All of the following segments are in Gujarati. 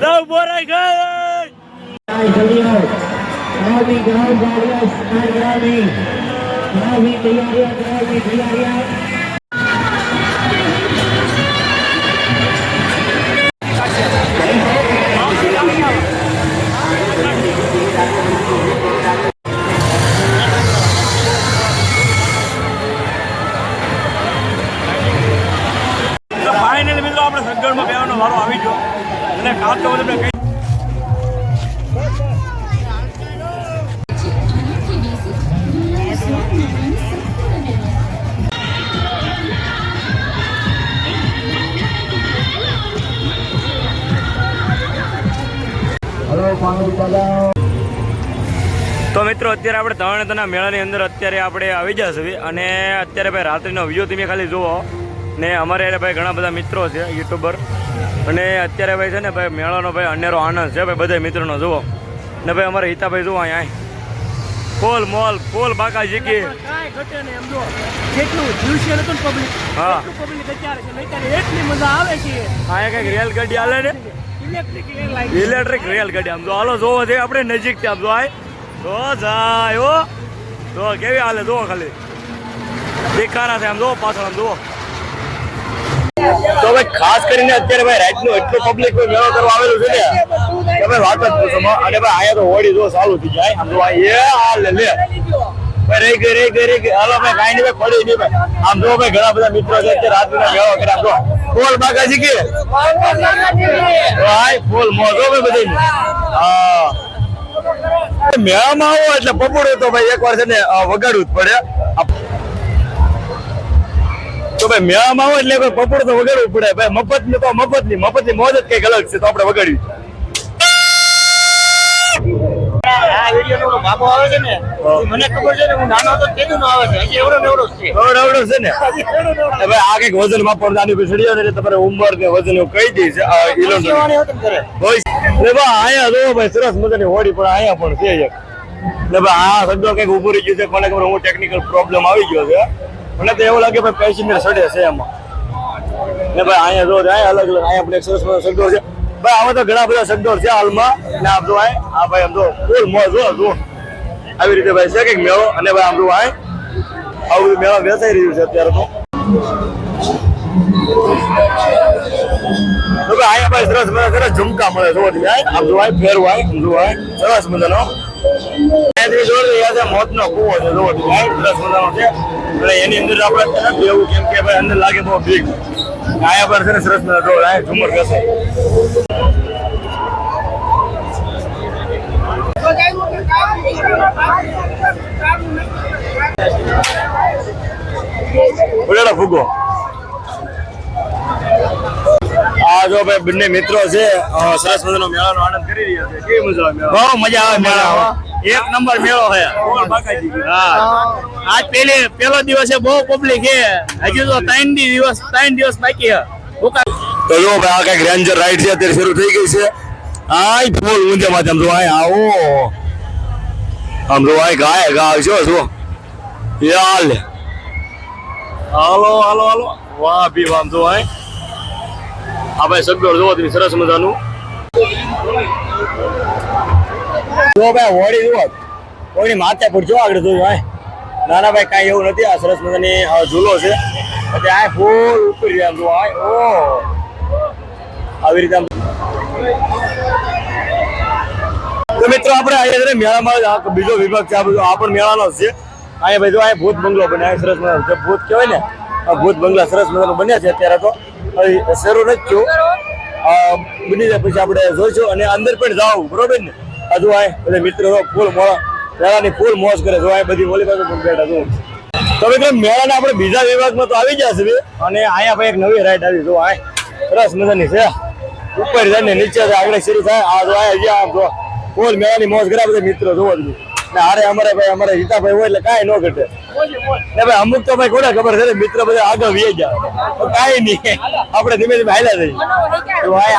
Não, bora ganhar! Gravi, gravi, gravi, gravi, gravi, gravi, gravi, gravi, મિત્રો અત્યારે આપણે તરણેતરના મેળાની અંદર અત્યારે આપણે આવી જશે. અને અત્યારે ભાઈ રાત્રિનો વ્યૂ તમે ખાલી જુઓ. ને અમારે ભાઈ ઘણા બધા મિત્રો છે યુટ્યુબર. અને અત્યારે ભાઈ છે ને ભાઈ મેળાનો ભાઈ અનેરો આનંદ છે ભાઈ બધા મિત્રોનો જુઓ. ને ભાઈ અમારે હિતાભાઈ જુઓ અહીંયા. ફૂલ મોલ ફૂલ બાકા જીકી હા. મજા આવે છે. અહીંયા કંઈક રેલગાડી હાલે ને. ઇલેક્ટ્રિક રેલગાડી આમ જો. હાલો જોવો છે આપણે નજીક આમ જો આય તો જાય જો કેવી હાલે જોવો ખાલી. દેખાના છે આમ જો પાછળ આમ જોવો તો ભાઈ ખાસ કરીને અત્યારે ભાઈ રાઈટ નો એટલો પબ્લિક કોઈ મેળો કરવા આવેલું છે ને કે ભાઈ વાત જ પૂછો માં. અને ભાઈ અહીંયા તો હોડી જો ચાલુ થઈ જાય. આમ જો એ હાલે લે. ભાઈ રહી ગઈ રહી ગઈ રહી ગઈ. હાલો ભાઈ કાંઈ નહીં ભાઈ પડી નહીં ભાઈ. આમ જો ભાઈ ઘણા બધા મિત્રો છે અત્યારે રાતનો મેળો કરે આમ જો ફૂલ બાકાજી કે? ભાઈ ફૂલ મોજો ભાઈ બધી હા. મેળામાં આવો એટલે પપોડો તો ભાઈ એકવાર છે ને વગાડવું જ પડે. તો ભાઈ મેળામાં આવો એટલે પપોડો તો વગાડવું પડે. ભાઈ મફતની તો મફતની મફતની મોજ જ કંઈક અલગ છે તો આપણે વગાડવી. આ વીડિયો નો બાબો આવે છે ને એ મને ખબર છે ને હું નાનો હતો તેનું આવે છે. એવડો એવડો છે. એવડો એવડો છે ને. એ આ કંઈક વજન માપવાનું નાની પીછડી ને તમારે ઉંમર ને વજન એવું કહી દે છે આ ઈલોન કહેવાની હોત ને ઘરે. હોય ને બા આયા જો ભાઈ સરસ મજાની હોડી પણ આયા પણ છે એક. ને ભાઈ આ શબ્દો કંઈક ઉભરી ગયું છે કોને ખબર હું ટેકનિકલ પ્રોબ્લેમ આવી ગયો છે. મને તો એવું લાગે ભાઈ પેસેન્જર સડે છે એમાં. ને ભાઈ અહીંયા જો આયા અલગ અલગ. આયા પણ એક સરસ મજાનો શબ્દો છે. ભાઈ આમાં તો ઘણા બધા શબ્દો છે હાલમાં. ને આપ જો આય, આ ભાઈ આમ જો ફૂલ મોજ જો જો આવી રીતે ભાઈ છે કંઈક મેળો, અને ભાઈ આમ જો આય, આવું બધું મેળો વેચાઈ રહ્યું છે અત્યારે તો. ભાઈ આયા ભાઈ સરસ મજા, સરસ ઝુમકા મળે તમે આમ જોવાય ફેરવાય આમ જોવાય સરસ મજાનો. અહીંયા મોતનો કૂવો છે, જોવો સરસ મજાનો છે. અને એની અંદર આપણે અત્યારે નથી કેમ કે ભાઈ અંદર લાગે બહુ big. આયા પર છે સરસ મજા જોવો આય ઝુમર બેસે. ઉડાડો ફૂગો આ જો ભાઈ બંને મિત્રો છે સરસ મજાનો મેળાનો આનંદ કરી રહ્યા છે. કેવી મજા આવે બહુ મજા આવે મેળા. એક નંબર મેળો છે. હા. આજ પેલી પેલો દિવસે બહુ પબ્લિક છે. હજી તો ત્રણ દિવસ ત્રણ દિવસ બાકી છે. તો જો ભાઈ આ કંઈક રેન્જર રાઈડ છે અત્યારે શરૂ થઈ ગઈ છે. આય ફૂલ ઊંધે માથે આમ જો આય આવો. આમ જો આય ગાય ગાય જો. જો યાલ હાલો હાલો હાલો. વાહ ભી આમ જો આય. આ ભાઈ સગવડ જોવો તમે સરસ મજાનું. જો ભાઈ, હોળી જુઓ. હોળી માથે જો આગળ જોયું ભાઈ ના ના ભાઈ કાંઈ એવું નથી, આ સરસ મજાની ઝૂલો છે. એટલે આ ફૂલ ઉપર રહ્યા આમ જો આય ઓ. આવી રીતે તો મિત્રો, આપણે અહીંયા છે મેળામાં બીજો વિભાગ છે, આ બધો, આ મેળાનો છે. અહીંયા ભાઈ જો અહીંયા ભૂત બંગલો બને આ સરસ મજાનો. ભૂત કહેવાય ને ભૂત બંગલા સરસ મજાનો બન્યા છે અત્યારે તો. શરૂ નથી થયું. બની જાય પછી આપણે જોઈશું અને અંદર પણ જાવ બરોબર ને? આ બધા મિત્રો ફૂલ મોડા મેળાની ફૂલ મોજ કરે. જો આ બધી ઓલી પાસે પણ બેઠા જો તો મિત્રો મેળાના આપણે બીજા વિભાગમાં તો આવી ગયા છે અને અહીંયા ભાઈ એક નવી રાઈડ આવી. જો આ સરસ મજાની છે. ઉપર જાય ને નીચે આગળ શરૂ થાય. આ જો આ જો ફૂલ મેળાની મોજ કરે બધા મિત્રો જોવા જ ને હારે અમારે ભાઈ, અમારે હિતાભાઈ હોય એટલે કાંઈ ન ઘટે. ને ભાઈ, અમુક તો ભાઈ કોને ખબર છે ને, મિત્ર બધા આગળ વી ગયા. તો કાંઈ નહીં. આપણે ધીમે ધીમે હાલ્યા થઈ. વાહ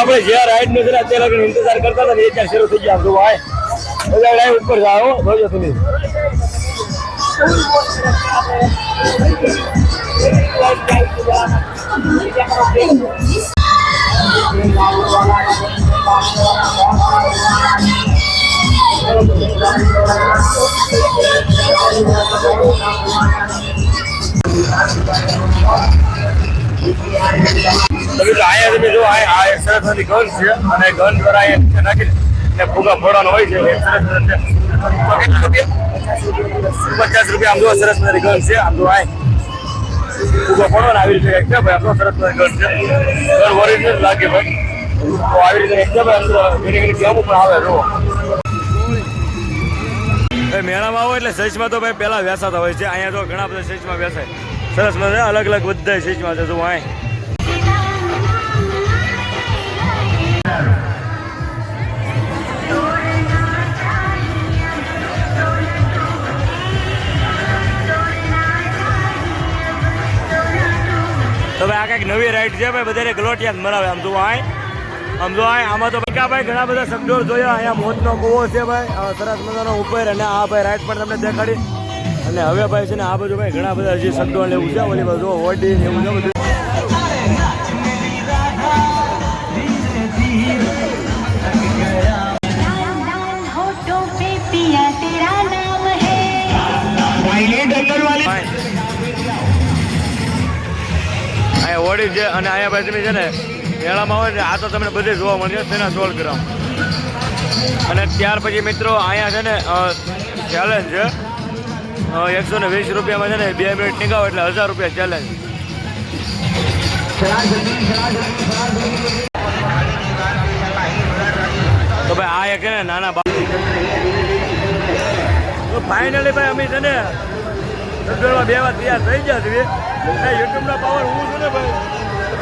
આપણે જે રાઈડ નો છે અત્યારે ઇંતજાર કરતા હતા ને, એ ત્યાં શરૂ થઈ ગયા. આપણું ભાઈ એટલે લાઈવ ઉપર જાઓ અહીંયા તમે જો, આ એક સરસ છે અને ગન દ્વારા અહીંયા નાખીને ને ફુગા ફોડવાનો હોય છે પચાસ રૂપિયા આમ જો સરસ મજાની ગન છે, આમ જો આ ફોડવાનો આવી રીતે એક ભાઈ, આપણો સરસ ગન છે. ગન ઓરિજિનલ લાગે, ભાઈ. તો આવી રીતે એક ભાઈ, અંદર ઘણી ઘણી ગેમો પણ આવે જો મેળામાં આવો એટલે સચમાં તો, ભાઈ, પહેલા વેસાતા હોય છે. અહીંયા તો ઘણા બધા સચમાં વેસાય સરસ મજા અલગ અલગ બધા સચમાં છે જો અહીં. નવી રાઈડ છે ભાઈ બધાને ગલોટિયા જ મરાવે આમ તો આય આમ તો આય આમાં તો ભાઈ ભાઈ ઘણા બધા શબ્દો જોયા અહીંયા મોતનો કૂવો છે ભાઈ આ સરસ મજાનો ઉપર અને આ ભાઈ રાઈડ પણ તમને દેખાડી અને હવે ભાઈ છે ને આ બધું ભાઈ ઘણા બધા હજી શબ્દો ને એવું છે ઓલી બાજુ ઓડી ને એવું છે બધું लाल लाल होठों पे पिया तेरा नाम है અહીંયા ઓડી છે અને અહીંયા ભાઈ તમે છે ને, મેળામાં હોય ને, આ તો તમને બધે જોવા મળશે તેના સોળ ગ્રામ અને ત્યાર પછી મિત્રો, અહીંયા છે ને ચેલેન્જ છે. એકસો ને વીસ રૂપિયામાં છે ને, બે મિનિટ નીકળો એટલે હજાર રૂપિયા ચેલેન્જ તો ભાઈ, આ એક ને, નાના બા તો ફાઇનલી ભાઈ, અમે છે ને બે વાર તૈયાર થઈ ગયા છીએ. એ યુટ્યુબનો પાવર હું છું ને ભાઈ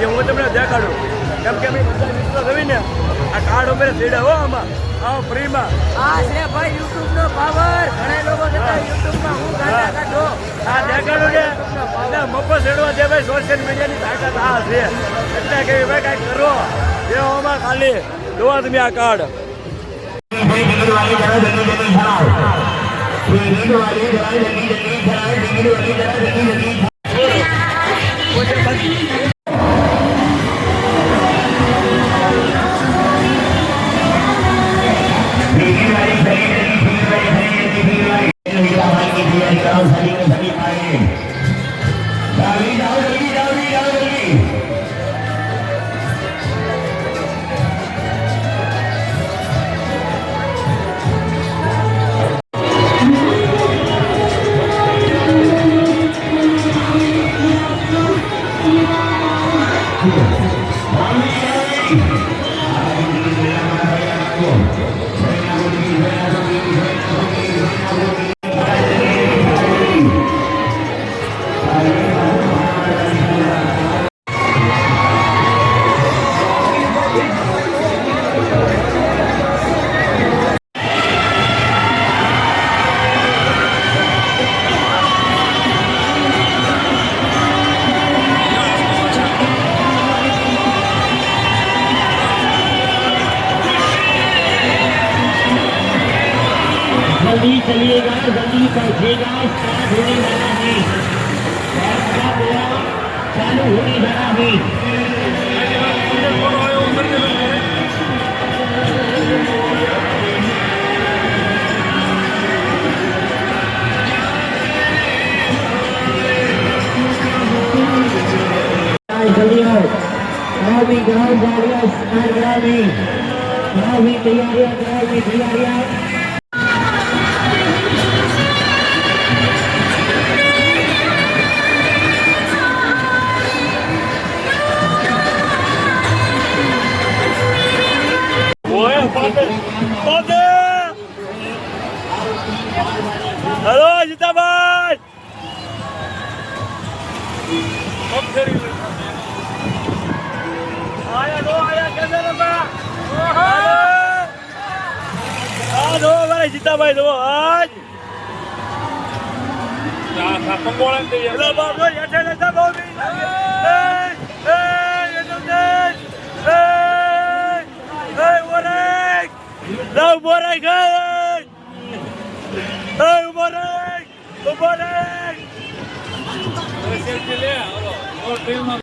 એ હું તમને દેખાડું કેમ કે અમે બધા મિત્રો રહીને આ કાર્ડ અમે થઈડા હો આમાં આવો ફ્રીમાં આ છે ભાઈ યુટ્યુબનો પાવર ઘણા લોકો કહેતા યુટ્યુબમાં હું ગાડા કાઢો આ દેખાડું કે અને મફત ચડવા જે ભાઈ સોશિયલ મીડિયાની તાકાત આ છે એટલે કે ભાઈ કાંઈક કરો જે હોમાં ખાલી જોવા તમે આ કાર્ડ જણાવો ચાલુ હોવી જણાવી ગામની ગામ ગાડીઓ ગામની ગામની તૈયારીઓ ગામની તૈયારીઓ હેલો જીતાભાઈ. જીતાભાઈ દો આજ પંગોળા હેલો બાબુ યઠે નતા બાબુ એ એ એ સેલ્ફી લે